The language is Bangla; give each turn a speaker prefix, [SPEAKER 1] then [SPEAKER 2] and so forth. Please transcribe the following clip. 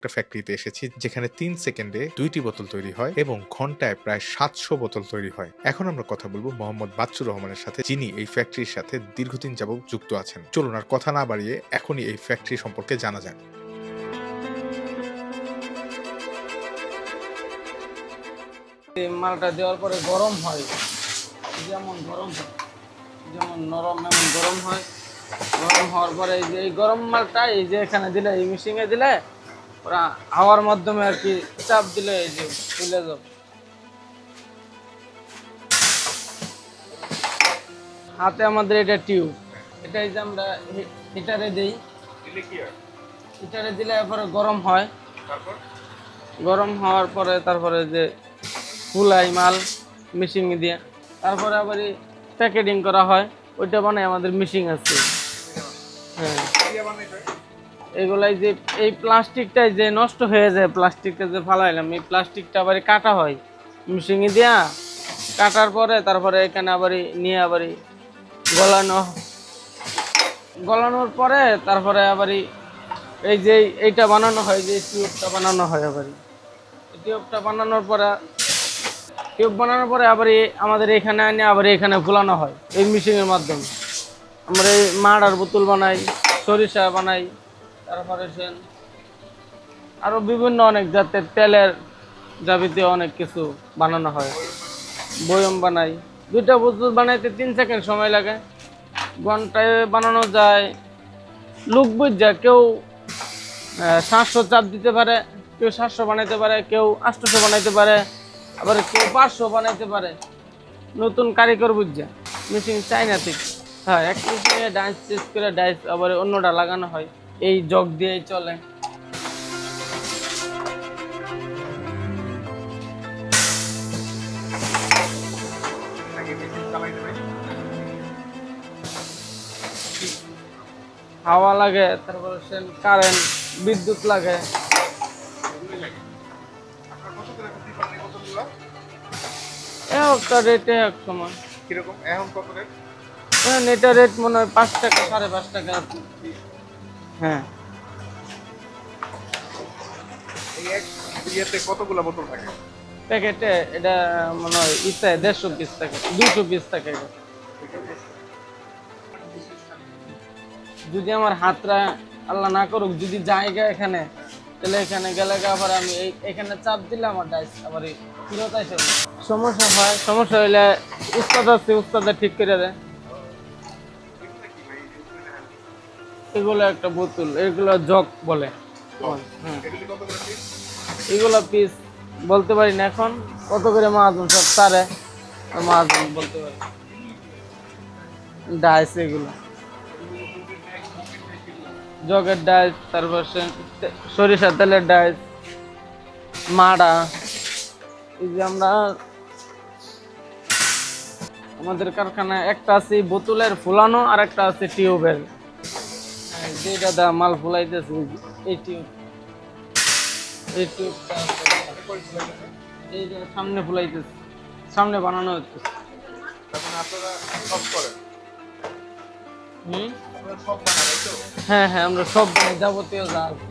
[SPEAKER 1] একটা ফ্যাক্টরিতে এসেছি, যেখানে তিন সেকেন্ডে দুইটি বোতল তৈরি হয় এবং ঘন্টায় প্রায় সাতশো বোতল তৈরি হয়। এখন আমরা কথা বলব মোহাম্মদ বাচ্চুর রহমানের সাথে, যিনি এই ফ্যাক্টরির সাথে দীর্ঘদিন যাবত যুক্ত আছেন। চলুন আর কথা না বাড়িয়ে এখনই এই ফ্যাক্টরি সম্পর্কে জানা যাক।
[SPEAKER 2] মালটা দেওয়ার পরে গরম হয়। যেমন গরম হয়, যেমন নরম এমন গরম হয়। গরম হওয়ার পরে এই যে এই গরম মালটা, এই যে এখানে দিলে, এই মেশিনে দিলে ওরা হাওয়ার মাধ্যমে আর কি চাপ দিলে এই যে ফুলে যাবে। হাতে আমাদের এটা টিউব। এটা এই যে আমরা হিটারে দিই। হিটারে দিলে এরপরে গরম হয়। গরম হওয়ার পরে তারপরে যে ফুলাই মাল মিশিং দিয়ে তারপরে আবার প্যাকেটিং করা হয়। ওইটা বানায় আমাদের মেশিন আছে। হ্যাঁ। এগুলাই যে এই প্লাস্টিকটাই যে নষ্ট হয়ে যায়, প্লাস্টিকটা যে ফালাইলাম, এই প্লাস্টিকটা আবার কাটা হয়। মিশিংয়ে দিয়া কাটার পরে তারপরে এখানে আবার নিয়ে আবার গলানো। গলানোর পরে তারপরে আবার এই যে এইটা বানানো হয়, যে টিউবটা বানানো হয় আবার টিউবটা বানানোর পরে, টিউব বানানোর পরে আবার আমাদের এখানে এনে আবার এখানে ফুলানো হয়, এই মেশিনের মাধ্যমে। আমরা এই মাড়ার বোতল বানাই, সরিষা বানাই তারপরে আরও বিভিন্ন অনেক জাতের তেলের যাবতীয় অনেক কিছু বানানো হয়। বয়ম বানাই। দুইটা বোতল বানাইতে তিন সেকেন্ড সময় লাগে। ঘন্টায় বানানো যায়। লোক বুঝা কেউ সাতশো চাপ দিতে পারে, কেউ সাতশো বানাইতে পারে, কেউ আটশোশো বানাইতে পারে, আবার কেউ পাঁচশো বানাইতে পারে। নতুন কারিগর বুঝছে মেশিন চাইনা থেকে হ্যাঁ এক মেশিনে ডান্স চেস করে ডাইস আবার অন্যটা লাগানো হয়। এই জগ দিয়েই চলে। হাওয়া লাগে তারপরে কারেন্ট বিদ্যুৎ লাগে। একটা রেটে এক সময়।
[SPEAKER 1] কীরকম? এখন কত রেট
[SPEAKER 2] এটা রেট মনে হয় পাঁচ টাকা সাড়ে পাঁচ টাকা। হ্যাঁ।
[SPEAKER 1] এই ইয়েতে কতগুলো বোতল থাকে?
[SPEAKER 2] প্যাকেটে এটা মনে হয় ইচ্ছায় দেড়শো পিস থাকে দুশো পিস থাকে। যদি আমার হাতটা আল্লাহ না করুক যদি জায়গা এখানে তাহলে এখানে গেলে আবার আমি এখানে চাপ দিলে আমার ডাইস আবার এই ফিরত আসে। সমস্যা হয় সমস্যা হইলে উস্তাদ আছে উস্তাদে ঠিক করে দেয়। এগুলো একটা বোতল, এগুলো জগ বলে। এগুলো পিস বলতে পারি না এখন, কত করে মাহাজন সব তারে মাহাজন বলতে পারি। ডাইস এগুলো। জগের ডাইস তারপর সরিষা তেলের ডাইস মাড়া। এই যে আমরা, আমাদের কারখানায় একটা আছে বোতলের ফুলানো আর একটা আছে টিউবের। যেটা মাল ফুলাইতেছে এই যে, এই টিউব এই টিউবটা আছে। এই যে সামনে ফুলাইতেছে সামনে বানানো হচ্ছে হ্যাঁ হ্যাঁ আমরা সব যাবতীয় যা আছে।